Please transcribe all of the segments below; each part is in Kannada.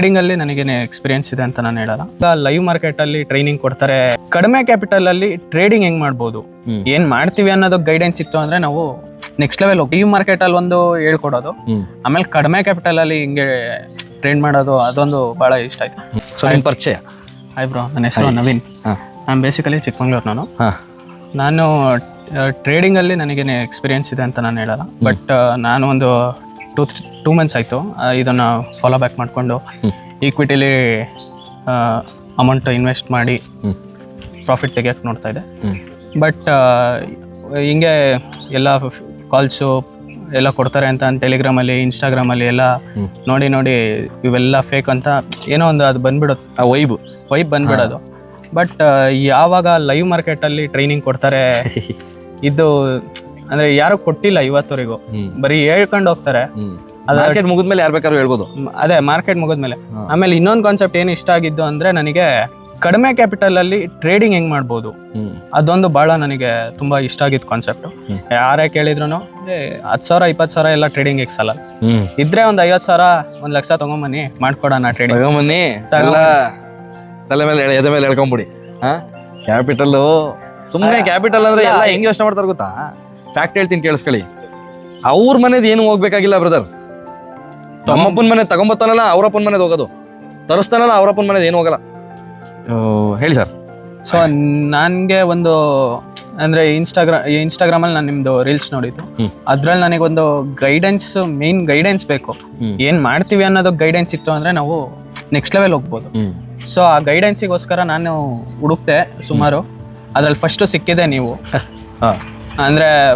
ಟ್ರೇಡಿಂಗ್ ಅಲ್ಲಿ ನನಗೇನೆ ಎಕ್ಸ್ಪೀರಿಯನ್ಸ್ ಇದೆ ಅಂತ ನಾನು ಹೇಳಲ್ಲ. ಈಗ ಲೈವ್ ಮಾರ್ಕೆಟ್ ಅಲ್ಲಿ ಟ್ರೈನಿಂಗ್ ಕೊಡ್ತಾರೆ. ಕಡಿಮೆ ಕ್ಯಾಪಿಟಲ್ ಅಲ್ಲಿ ಟ್ರೇಡಿಂಗ್ ಹೆಂಗ್ ಮಾಡ್ಬೋದು. ಏನ್ ಮಾಡ್ತೀವಿ ಅನ್ನೋದು ಗೈಡೆನ್ಸ್ ಇತ್ತು ಅಂದ್ರೆ ನಾವು ನೆಕ್ಸ್ಟ್ ಲೆವೆಲ್ ಹೋಗಿ ಲೈವ್ ಮಾರ್ಕೆಟ್ ಅಲ್ಲಿ ಒಂದು ಹೇಳ್ಕೊಡೋದು. ಆಮೇಲೆ ಕಡಿಮೆ ಕ್ಯಾಪಿಟಲ್ ಅಲ್ಲಿ ಹಿಂಗೆ ಟ್ರೇಡ್ ಮಾಡೋದು ಅದೊಂದು ಬಹಳ ಇಷ್ಟ ಆಯ್ತು. ಪರಿಚಯ? ಹಾಯ್ ಬ್ರೋ ನನ್ನ ಹೆಸರು ನವೀನ್. ನಾನು ಬೇಸಿಕಲಿ ಚಿಕ್ಕಮಂಗ್ಳೂರು ನಾನು. ನಾನು ಟ್ರೇಡಿಂಗ್ ಅಲ್ಲಿ ನನಗೇನೆ ಎಕ್ಸ್ಪೀರಿಯನ್ಸ್ ಇದೆ ಅಂತ ನಾನು ಹೇಳಲ್ಲ. ಬಟ್ ನಾನು ಒಂದು ಟೂ ಟೂ ಮಂತ್ಸ್ ಆಯಿತು. ಇದನ್ನು ಫಾಲೋ ಬ್ಯಾಕ್ ಮಾಡಿಕೊಂಡು ಈಕ್ವಿಟಿಲಿ ಅಮೌಂಟ್ ಇನ್ವೆಸ್ಟ್ ಮಾಡಿ ಪ್ರಾಫಿಟ್ ತೆಗಿಯೋಕೆ ನೋಡ್ತಾ ಇದೆ ಬಟ್ ಹಿಂಗೆ ಎಲ್ಲ ಕಾಲ್ಸು ಎಲ್ಲ ಕೊಡ್ತಾರೆ ಅಂತ ಟೆಲಿಗ್ರಾಮಲ್ಲಿ ಇನ್ಸ್ಟಾಗ್ರಾಮಲ್ಲಿ ಎಲ್ಲ. ನೋಡಿ ನೋಡಿ ಇವೆಲ್ಲ ಫೇಕ್ ಅಂತ ಏನೋ ಒಂದು ಅದು ಬಂದ್ಬಿಡೋದು. ಆ ವೈಬ್ ವೈಬ್ ಬಂದ್ಬಿಡೋದು. ಬಟ್ ಯಾವಾಗ ಲೈವ್ ಮಾರ್ಕೆಟಲ್ಲಿ ಟ್ರೈನಿಂಗ್ ಕೊಡ್ತಾರೆ ಇದು ಅಂದ್ರೆ ಯಾರು ಕೊಟ್ಟಿಲ್ಲ ಇವತ್ತವರೆಗೂ. ಬರೀ ಹೇಳ್ಕೊಂಡು ಹೋಗ್ತಾರೆ. ಮಾರ್ಕೆಟ್ ಮುಗಿದ್ಮೇಲೆ ಯಾರು ಬೇಕಾದ್ರೂ ಹೇಳ್ಬೋದು. ಮ್, ಅದೇ ಮಾರ್ಕೆಟ್ ಮುಗಿದ್ಮೇಲೆ. ಆಮೇಲೆ ಇನ್ನೊಂದು ಕಾನ್ಸೆಪ್ಟ್ ಏನು ಇಷ್ಟ ಆಗಿದ್ದು ಅಂದ್ರೆ ನನಗೆ ಕಡಿಮೆ ಕ್ಯಾಪಿಟಲ್ ಅಲ್ಲಿ ಟ್ರೇಡಿಂಗ್ ಹೆಂಗ್ ಮಾಡ್ಬೋದು. ಅದೊಂದು ಬಹಳ ನನಗೆ ತುಂಬಾ ಇಷ್ಟ ಆಗಿದ್ದು ಕಾನ್ಸೆಪ್ಟ್. ಯಾರೇ ಕೇಳಿದ್ರು ಹತ್ತು ಸಾವಿರ ಇಪ್ಪತ್ತು ಸಾವಿರ ಎಲ್ಲ ಟ್ರೇಡಿಂಗ್ ಹ್ಮ್. ಇದ್ರೆ ಒಂದ್ ಐವತ್ ಸಾವಿರ ಒಂದ್ ಲಕ್ಷ ತಗೊಂಬನ್ನಿ ಮಾಡ್ಕೊಡೋಣ ಟ್ರೇಡಿಂಗ್ ತಗೊಂಬನ್ನಿ. ಎಲ್ಲ ತಲೆ ಮೇಲೆ ಎಳೆ- ಎದೆ ಮೇಲೆ ಎಳ್ಕೊಂಬಿಡಿ. ಹಾ? ಕ್ಯಾಪಿಟಲ್ ಸುಮ್ಮನೆ ಕ್ಯಾಪಿಟಲ್ ಅಂದ್ರೆ ಎಲ್ಲ ಹೆಂಗ್ ಯೋಚನೆ ಮಾಡ್ತಾರೆ ಗೊತ್ತಾ? ಫ್ಯಾಕ್ಟ್ ಹೇಳ್ತೀನಿ ಕೇಳಿಸ್ಕೊಳ್ಳಿ. ಅವ್ರ ಮನೇದು ಏನು ಹೋಗ್ಬೇಕಾಗಿಲ್ಲ ಬ್ರದರ್ ತಮ್ಮಪ್ಪನ ಮನೆ ತಗೊಂಬತ್ತಾನಲ್ಲ ಅವರಪ್ಪನ ಮನೆದು ಹೋಗೋದು. ತರಿಸ್ತಾನಲ್ಲ ಅವರಪ್ಪನ ಮನೆದು ಏನು ಹೋಗಲ್ಲ. ಹೇಳಿ ಸರ್ ಸೊ ನನಗೆ ಒಂದು ಅಂದರೆ ಇನ್ಸ್ಟಾಗ್ರಾಮ್ ಇನ್ಸ್ಟಾಗ್ರಾಮಲ್ಲಿ ನಾನು ನಿಮ್ಮದು ರೀಲ್ಸ್ ನೋಡಿದ್ದು. ಅದರಲ್ಲಿ ನನಗೆ ನನಗೊಂದು ಗೈಡೆನ್ಸ್ ಮೇನ್ ಗೈಡೆನ್ಸ್ ಬೇಕು. ಏನು ಮಾಡ್ತೀವಿ ಅನ್ನೋದು ಗೈಡೆನ್ಸ್ ಇತ್ತು ಅಂದರೆ ನಾವು ನೆಕ್ಸ್ಟ್ ಲೆವೆಲ್ ಹೋಗ್ಬೋದು. ಸೊ ಆ ಗೈಡೆನ್ಸಿಗೋಸ್ಕರ ನಾನು ಹುಡುಕ್ತೆ ಸುಮಾರು. ಅದ್ರಲ್ಲಿ ಫಸ್ಟು ಸಿಕ್ಕಿದೆ ನೀವು. ಹಾ. ಅಂದ್ರೆ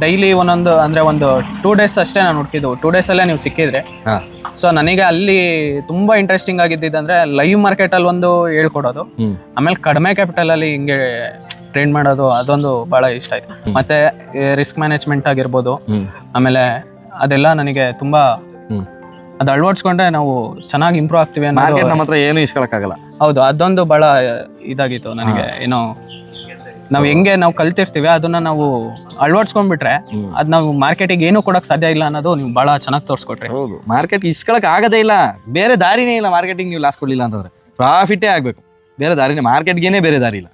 ಡೈಲಿ ಒಂದೊಂದು ಅಂದ್ರೆ ಒಂದು ಟೂ ಡೇಸ್ ಅಷ್ಟೇ ನಾನು ಹುಡುಕಿದ್ದು. ಟೂ ಡೇಸಲ್ಲೇ ನೀವು ಸಿಕ್ಕಿದ್ರೆ. ಹಾ. ಸೊ ನನಗೆ ಅಲ್ಲಿ ತುಂಬಾ ಇಂಟ್ರೆಸ್ಟಿಂಗ್ ಆಗಿದ್ದಂದ್ರೆ ಲೈವ್ ಮಾರ್ಕೆಟಲ್ಲಿ ಒಂದು ಹೇಳ್ಕೊಡೋದು. ಆಮೇಲೆ ಕಡಿಮೆ ಕ್ಯಾಪಿಟಲ್ ಅಲ್ಲಿ ಹಿಂಗೆ ಟ್ರೇಡ್ ಮಾಡೋದು ಅದೊಂದು ಭಾಳ ಇಷ್ಟ ಆಯ್ತು. ಮತ್ತೆ ರಿಸ್ಕ್ ಮ್ಯಾನೇಜ್ಮೆಂಟ್ ಆಗಿರ್ಬೋದು. ಆಮೇಲೆ ಅದೆಲ್ಲ ನನಗೆ ತುಂಬಾ ಅದು ಅಳವಡಿಸ್ಕೊಂಡ್ರೆ ನಾವು ಚೆನ್ನಾಗಿ ಇಂಪ್ರೂವ್ ಆಗ್ತೀವಿ ಅನ್ನೋದು ನಮ್ಮ ಹತ್ರ ಏನು ಇಸ್ಕೊಳಕ್ಕಾಗಲ್ಲ. ಹೌದು ಅದೊಂದು ಭಾಳ ಇದಾಗಿತ್ತು ನನಗೆ. ಏನೋ ನಾವು ಹೆಂಗೆ ನಾವು ಕಲ್ತಿರ್ತೀವಿ ಅದನ್ನ ನಾವು ಅಳವಡಿಸ್ಕೊಂಡ್ಬಿಟ್ರೆ ಅದು ನಾವು ಮಾರ್ಕೆಟಿಗೆ ಏನು ಕೊಡಕ್ ಸಾಧ್ಯ ಇಲ್ಲ ಅನ್ನೋದು ನೀವು ಬಹಳ ಚೆನ್ನಾಗಿ ತೋರಿಸ್ಕೊಟ್ರಿ. ಹೌದು. ಮಾರ್ಕೆಟ್ ಇಸ್ಕೊಳಕ್ ಆಗದೇ ಇಲ್ಲ. ಬೇರೆ ದಾರಿನೇ ಇಲ್ಲ ಮಾರ್ಕೆಟಿಂಗ್ ನೀವು ಲಾಸ್ ಕೊಡ್ಲಿಲ್ಲ ಅಂತಂದ್ರೆ. ಪ್ರಾಫಿಟೇ ಆಗಬೇಕು. ಬೇರೆ ದಾರಿನೇ ಮಾರ್ಕೆಟ್ಗೇನೆ ಬೇರೆ ದಾರಿ ಇಲ್ಲ.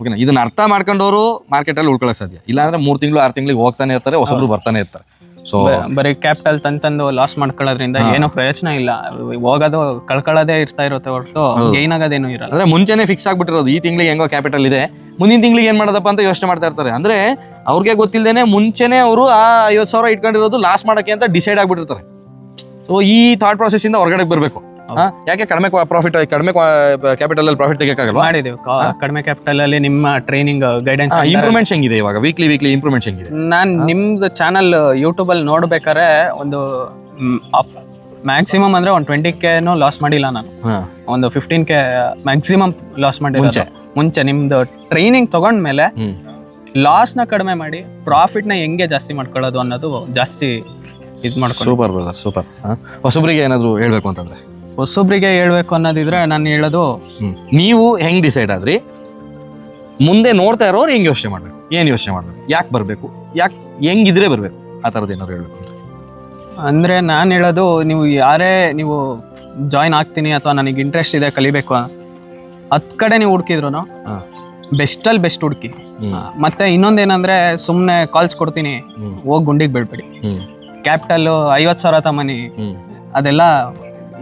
ಓಕೆನಾ ಇದನ್ನ ಅರ್ಥ ಮಾಡ್ಕೊಂಡವರು ಮಾರ್ಕೆಟಲ್ಲಿ ಉಳ್ಕೊಳಕ್ ಸಾಧ್ಯ. ಇಲ್ಲ ಅಂದ್ರೆ ಮೂರು ತಿಂಗಳು ಆರು ತಿಂಗಳಿಗೆ ಹೋಗ್ತಾನೆ ಇರ್ತಾರೆ ಹೊಸಬ್ರು ಬರ್ತಾನೆ ಇರ್ತಾರೆ. ಸೊ ಬರೀ ಕ್ಯಾಪಿಟಲ್ ತಂದ್ ತಂದು ಲಾಸ್ ಮಾಡ್ಕೊಳ್ಳೋದ್ರಿಂದ ಏನೋ ಪ್ರಯೋಜನ ಇಲ್ಲ. ಹೋಗೋದು ಕಳ್ಕೊಳ್ಳೋದೇ ಇರ್ತಾ ಇರುತ್ತೆ ಹೊರತು ಗೈನ್ ಆಗೋದೇನು ಇರಲ್ಲ. ಅಂದ್ರೆ ಮುಂಚೆನೆ ಫಿಕ್ಸ್ ಆಗ್ಬಿಟ್ಟಿರೋದು. ಈ ತಿಂಗಳಿಗೆ ಹೆಂಗೋ ಕ್ಯಾಪಿಟಲ್ ಇದೆ. ಮುಂದಿನ ತಿಂಗಳಿಗೆ ಏನ್ ಮಾಡೋದಪ್ಪ ಅಂತ ಯೋಚನೆ ಮಾಡ್ತಾ ಇರ್ತಾರೆ. ಅಂದ್ರೆ ಅವ್ರಿಗೆ ಗೊತ್ತಿಲ್ಲದೇನೆ ಮುಂಚೆನೆ ಅವರು ಆ ಐವತ್ತು ಸಾವಿರ ಇಟ್ಕೊಂಡಿರೋದು ಲಾಸ್ ಮಾಡೋಕೆ ಅಂತ ಡಿಸೈಡ್ ಆಗ್ಬಿಟ್ಟಿರ್ತಾರೆ. ಸೊ ಈ ಥಾಟ್ ಪ್ರಾಸೆಸ್ ಇಂದ ಹೊರಗಡೆ ಬರಬೇಕು. ಯಾಕೆ ಕಡಿಮೆ ಪ್ರಾಫಿಟ್ ಕಡಿಮೆ ಕ್ಯಾಪಿಟಲ್ ಅಲ್ಲಿ ಪ್ರಾಫಿಟ್ ತೆಗಿಯಕ್ಕಾಗಲ್ವಾ? ಮಾಡಿದೀವಿ. ಕಡಿಮೆ ಕ್ಯಾಪಿಟಲ್ ಅಲ್ಲಿ ನಿಮ್ಮ ಟ್ರೈನಿಂಗ್ ಗೈಡೆನ್ಸ್ ಇಂಪ್ರೂವ್ಮೆಂಟ್ ಹೆಂಗಿದೆ ಇವಾಗ? ವೀಕ್ಲಿ ವೀಕ್ಲಿ ಇಂಪ್ರೂವ್ಮೆಂಟ್ ಹೆಂಗಿದೆ? ನಾನು ನಿಮ್ದು ಚಾನಲ್ ಯೂಟ್ಯೂಬ್ ಅಲ್ಲಿ ನೋಡ್ಬೇಕಾರೆ ಒಂದು ಮ್ಯಾಕ್ಸಿಮಮ್ ಅಂದ್ರೆ ಒಂದು ಟ್ವೆಂಟಿ ಕೆನೂ ಲಾಸ್ ಮಾಡಿಲ್ಲ ನಾನು. ಒಂದು ಫಿಫ್ಟೀನ್ ಕೆ ಮ್ಯಾಕ್ಸಿಮಮ್ ಲಾಸ್ ಮಾಡಿ ಮುಂಚೆ? ಮುಂಚೆ ನಿಮ್ದು ಟ್ರೈನಿಂಗ್ ತಗೊಂಡ್ಮೇಲೆ ಲಾಸ್ ಲಾಸ್ನ ಕಡಿಮೆ ಮಾಡಿ ಪ್ರಾಫಿಟ್ನ ಹೆಂಗೆ ಜಾಸ್ತಿ ಮಾಡ್ಕೊಳ್ಳೋದು ಅನ್ನೋದು ಜಾಸ್ತಿ ಇದು ಮಾಡ್ಕೊಂಡು. ಸೂಪರ್ ಬ್ರದರ್ ಸೂಪರ್ ಹೊಸಬ್ರಿಗೆ ಏನಾದರೂ ಹೇಳ್ಬೇಕು ಅಂತಂದ್ರೆ? ಹೊಸೊಬ್ರಿಗೆ ಹೇಳ್ಬೇಕು ಅನ್ನೋದಿದ್ರೆ ನಾನು ಹೇಳೋದು. ನೀವು ಹೆಂಗ್ ಡಿಸೈಡ್ ಆದ್ರಿ? ಮುಂದೆ ನೋಡ್ತಾ ಇರೋರು ಹೆಂಗ್ ಯೋಚನೆ ಮಾಡ್ಬೇಕು? ಏನ್ ಯೋಚನೆ ಮಾಡ್ಬೇಕು? ಯಾಕೆ ಬರ್ಬೇಕು? ಯಾಕೆ ಹೆಂಗಿದ್ರೆ ಬರ್ಬೇಕು? ಆ ಥರದ್ದು ಏನಾದ್ರು ಹೇಳ್ಬೇಕು ಅಂದ್ರೆ ನಾನು ಹೇಳೋದು ನೀವು ಯಾರೇ ನೀವು ಜಾಯ್ನ್ ಆಗ್ತೀನಿ ಅಥವಾ ನನಗೆ ಇಂಟ್ರೆಸ್ಟ್ ಇದೆ ಕಲಿಬೇಕು ಹತ್ ಕಡೆ ನೀವು ಹುಡುಕಿದ್ರು. ಬೆಸ್ಟಲ್ಲಿ ಬೆಸ್ಟ್ ಹುಡುಕಿ. ಮತ್ತೆ ಇನ್ನೊಂದೇನಂದ್ರೆ ಸುಮ್ಮನೆ ಕಾಲ್ಸ್ ಕೊಡ್ತೀನಿ. ಹೋಗಿ ಗುಂಡಿಗೆ ಬೀಳ್ಬೇಡಿ. ಕ್ಯಾಪಿಟಲ್ ಐವತ್ತು ಸಾವಿರ ತಮ್ಮನಿ. ಅದೆಲ್ಲ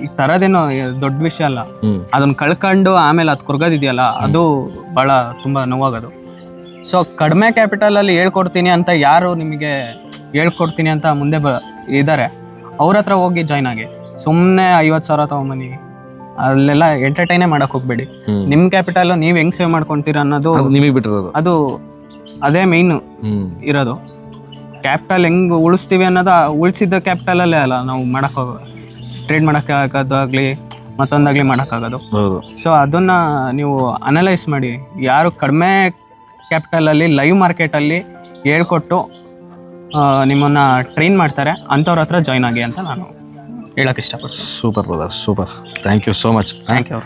ಈಗ ತರೋದೇನೋ ದೊಡ್ಡ ವಿಷಯ ಅಲ್ಲ. ಅದನ್ನ ಕಳ್ಕೊಂಡು ಆಮೇಲೆ ಅದು ಕುರ್ಗದಿದೆಯಲ್ಲ ಅದು ಬಹಳ ತುಂಬಾ ನೋವಾಗೋದು. ಸೊ ಕಡಿಮೆ ಕ್ಯಾಪಿಟಲ್ ಅಲ್ಲಿ ಹೇಳ್ಕೊಡ್ತೀನಿ ಅಂತ ಯಾರು ನಿಮಗೆ ಹೇಳ್ಕೊಡ್ತೀನಿ ಅಂತ ಮುಂದೆ ಬ ಇದ್ದಾರೆ ಅವ್ರ ಹತ್ರ ಹೋಗಿ ಜಾಯ್ನ್ ಆಗಿ. ಸುಮ್ಮನೆ ಐವತ್ತು ಸಾವಿರ ತಗೊಂಬನ್ನಿ ಅಲ್ಲೆಲ್ಲ ಎಂಟರ್ಟೈನೇ ಮಾಡಕ್ ಹೋಗ್ಬೇಡಿ. ನಿಮ್ ಕ್ಯಾಪಿಟಲ್ ನೀವ್ ಹೆಂಗ್ ಸೇವ್ ಮಾಡ್ಕೊಂತೀರ ಅನ್ನೋದು ನಿಮಗೆ ಬಿಟ್ಟಿರೋದು. ಅದು ಅದೇ ಮೈನ್ ಇರೋದು. ಕ್ಯಾಪಿಟಲ್ ಹೆಂಗ್ ಉಳಿಸ್ತೀವಿ ಅನ್ನೋದು ಆ ಉಳಿಸಿದ್ದ ಕ್ಯಾಪಿಟಲ್ ಅಲ್ಲೇ ಅಲ್ಲ ನಾವು ಮಾಡಕ್ ಹೋಗೋ ಟ್ರೇಡ್ ಮಾಡೋಕ್ಕೆ ಆಗೋದಾಗಲಿ ಮತ್ತೊಂದಾಗ್ಲಿ ಮಾಡೋಕ್ಕಾಗೋದು ಹೌದು. ಸೊ ಅದನ್ನ ನೀವು ಅನಲೈಸ್ ಮಾಡಿ. ಯಾರು ಕಡಿಮೆ ಕ್ಯಾಪಿಟಲಲ್ಲಿ ಲೈವ್ ಮಾರ್ಕೆಟಲ್ಲಿ ಹೇಳ್ಕೊಟ್ಟು ನಿಮ್ಮನ್ನು ಟ್ರೈನ್ ಮಾಡ್ತಾರೆ ಅಂಥವ್ರ ಹತ್ರ ಜಾಯ್ನ್ ಆಗಿ ಅಂತ ನಾನು ಹೇಳಕ್ ಇಷ್ಟಪಡ್ತೀನಿ. Super brother super thank you so much thank you